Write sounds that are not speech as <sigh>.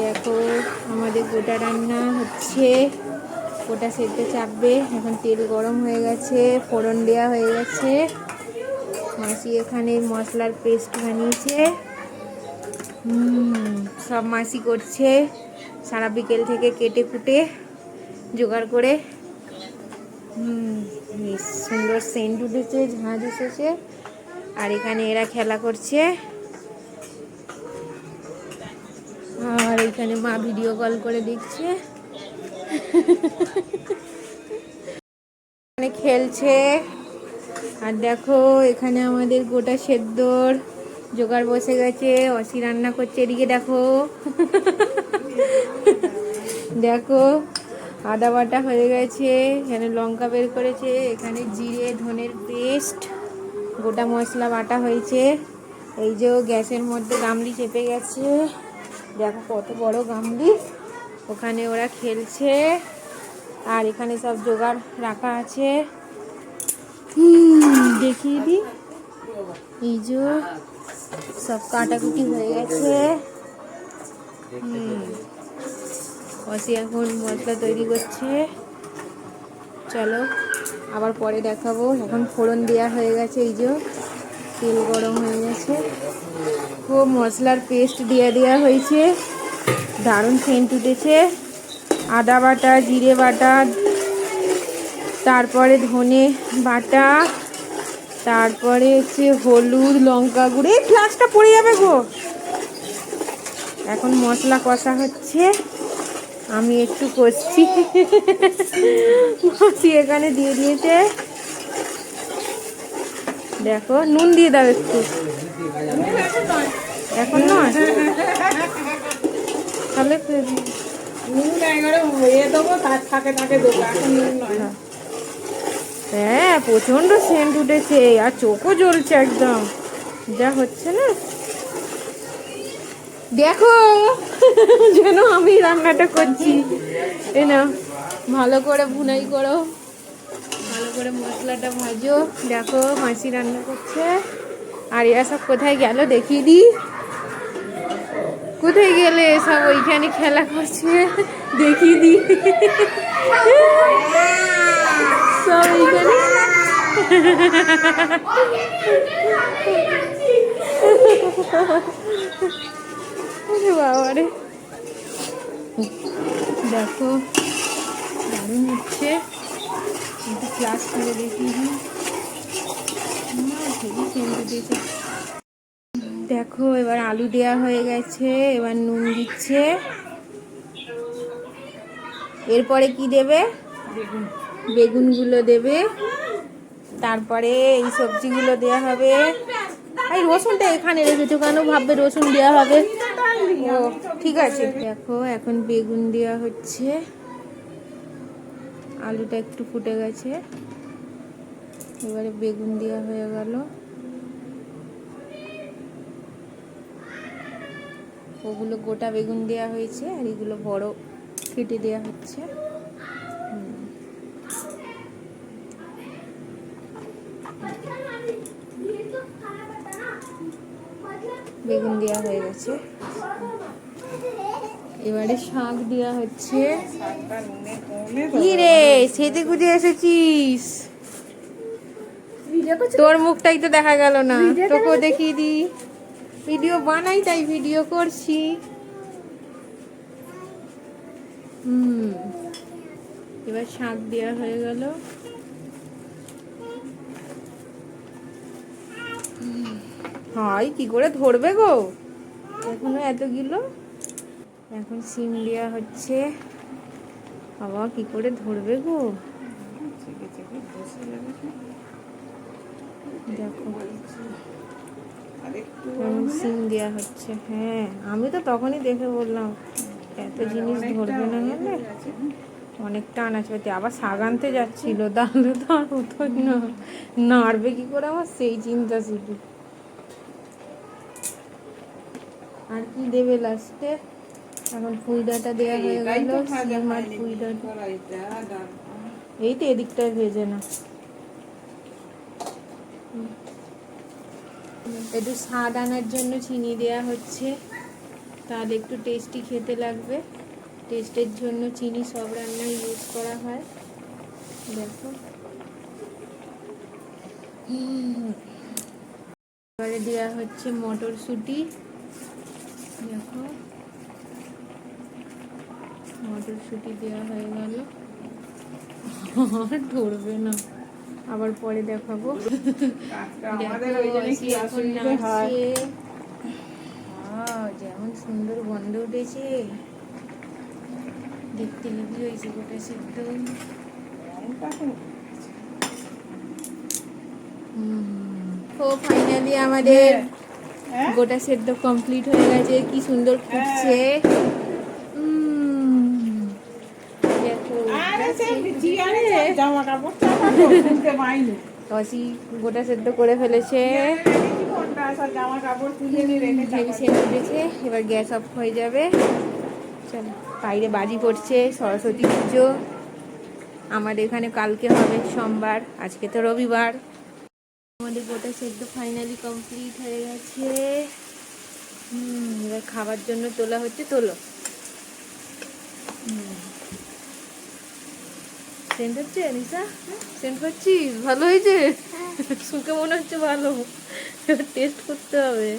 দেখো, আমাদের গোটা রান্না হচ্ছে। গোটা সেদ্ধ চাপবে। এখন তেল গরম হয়ে গেছে, ফোড়ন দেওয়া হয়ে গেছে। মাসি এখানে মশলার পেস্ট বানিয়েছে। সব মাসি করছে সারা বিকেল থেকে কেটে কুটে জোগাড় করে। সুন্দর সেন্ট উঠেছে ঝাঁজ এসেছে আর এখানে এরা খেলা করছে। আর এখানে মা ভিডিও কল করে দেখছে। এখানে খেলছে। আর দেখো, এখানে আমাদের গোটা সেদ্ধর জোগাড় বসে গেছে। অসি রান্না করছে। এদিকে দেখো। দেখো, আদা বাটা হয়ে গেছে। এখানে লঙ্কা বের করেছে। এখানে জিরে, ধনের পেস্ট, গোটা মশলা বাটা হয়েছে। এই যে গ্যাসের মধ্যে গামলি চেপে গেছে। দেখো কত বড় গামলি। ওখানে ওরা খেলছে। আর এখানে সব জোগাড় রাখা আছে। দেখিয়ে দিই। এই যে সব কাটাকুটি হয়ে গেছে। অসি এখন মশলা তৈরি করছে। চলো, আবার পরে দেখাবো। এখন ফোড়ন দেওয়া হয়ে গেছে, এই যে। তেল গরম হয়ে গেছে। ও মশলার পেস্ট দিয়ে দেওয়া হয়েছে। দারুণ সেন্ট উঠেছে। আদা বাটা, জিরে বাটা, তারপরে ধনে বাটা, তারপরে হচ্ছে হলুদ, লঙ্কা গুঁড়ো। এই ফ্লাক্সটা পড়ে যাবে গো। এখন মশলা কষা হচ্ছে। আমি একটু করছি <laughs> এখানে দিয়ে দিয়েছে। দেখো নুন দিয়ে দাও একটু। এখন নয়। তাহলে নয়। হ্যাঁ প্রচণ্ড সেন্ট উঠেছে আর চোখও জ্বলছে একদম। যা হচ্ছে না। দেখো যেন আমি রান্নাটা করছি। এ না ভালো করে ভুনাই করো। ভালো করে মশলাটা ভাজো। দেখো মাসি রান্না করছে। আর এরা সব কোথায় গেল দেখিয়ে দিই। কোথায় গেলে সব ওইখানে খেলা করছে? দেখিয়ে দিই। সব এইখানে। বাবা রে। দেখো, দারুণ হচ্ছে। কিন্তু ক্লাস করে দেখি এবার আলু দেওয়া হয়ে গেছে এবার নুন দিচ্ছে। এরপরে কি দেবে? বেগুনগুলো দেবে। তারপরে এই সবজিগুলো দেওয়া হবে। এই রসুনটা এখানে রেখেছো কেন? ভাববে রসুন দেওয়া হবে। ও ঠিক আছে। দেখো এখন বেগুন দেওয়া হচ্ছে। আলুটা একটু ফুটে গেছে। এবারে বেগুন দেওয়া হয়ে গেল। ওগুলো গোটা বেগুন দেওয়া হয়েছে আর এগুলো বড় কেটে দেওয়া হচ্ছে। বেগুন দেওয়া হয়ে গেছে। এবারে শাক দেওয়া হচ্ছে। কি রে? সেজে গুজে এসেছিস? তোর মুখটাই তো দেখা গেল না। তোকেও দেখিয়ে দি ভিডিও বানাই তাই ভিডিও করছি। হুম। এবার শাক দেওয়া হয়ে গেল। হয় কি করে ধরবে গো? এখনও এতগুলো? এখন সিম দেওয়া হচ্ছে। বাবা, কি করে ধরবে গো? দেখো। এখন সিম দেওয়া হচ্ছে হ্যাঁ। আমি তো তখনই দেখে বললাম, এত জিনিস ধরবে না হলে? অনেকটা আনাজ পাতি আবার আনতে যাচ্ছিল, তাহলে তো না। নাড়বে কি করে আমার? সেই চিন্তা শুধু। আর কি দেবে লাস্টে এখন ডাঁটা দেওয়া হয়ে গেল সিম আর এই তো এদিকটায় ভেজে না একটু স্বাদ আনার জন্য চিনি দেওয়া হচ্ছে তাহলে একটু টেস্টি খেতে লাগবে। টেস্টের জন্য চিনি সব রান্নায় ইউজ করা হয়। দেখো। এবারে দেওয়া হচ্ছে মটরশুঁটি। দেখো। মটরশুঁটি দেওয়া হয়ে গেল। আর ধরবে না। আবার পরে দেখাবো। হয়? যেমন সুন্দর গন্ধ উঠেছে। দেখতে লিবি হয়েছে গোটা সিদ্ধ। ও ফাইনালি আমাদের হ্যাঁ? গোটা সেদ্ধ কমপ্লিট হয়ে গেছে। কি সুন্দর ফুটছে উম, দেখো আরে সে চেয়ারে সব জামা কাপড় চাপা তো, খুলতে পাইনি। কসি গোটা সেদ্ধ করে ফেলেছে দেখি কোনটা সব জামা কাপড় তুলে নিয়ে হেভি চাপা সেদ্ধ উঠেছে এবার গ্যাস অফ হয়ে যাবে। চলো, বাইরে বাজি পড়ছে, সরস্বতী পুজো। আমাদের এখানে কালকে হবে সোমবার, আজকে তো রবিবার। আমাদের গোটা সেদ্ধ ফাইনালি কমপ্লিট হয়ে গেছে। হুম, এবার খাবার জন্য তোলা হচ্ছে, তোলো। সেন্ট হচ্ছে নিশা সেন্ট করছিস ভালো হয়েছে? শুকে মনে হচ্ছে ভালো। টেস্ট করতে হবে।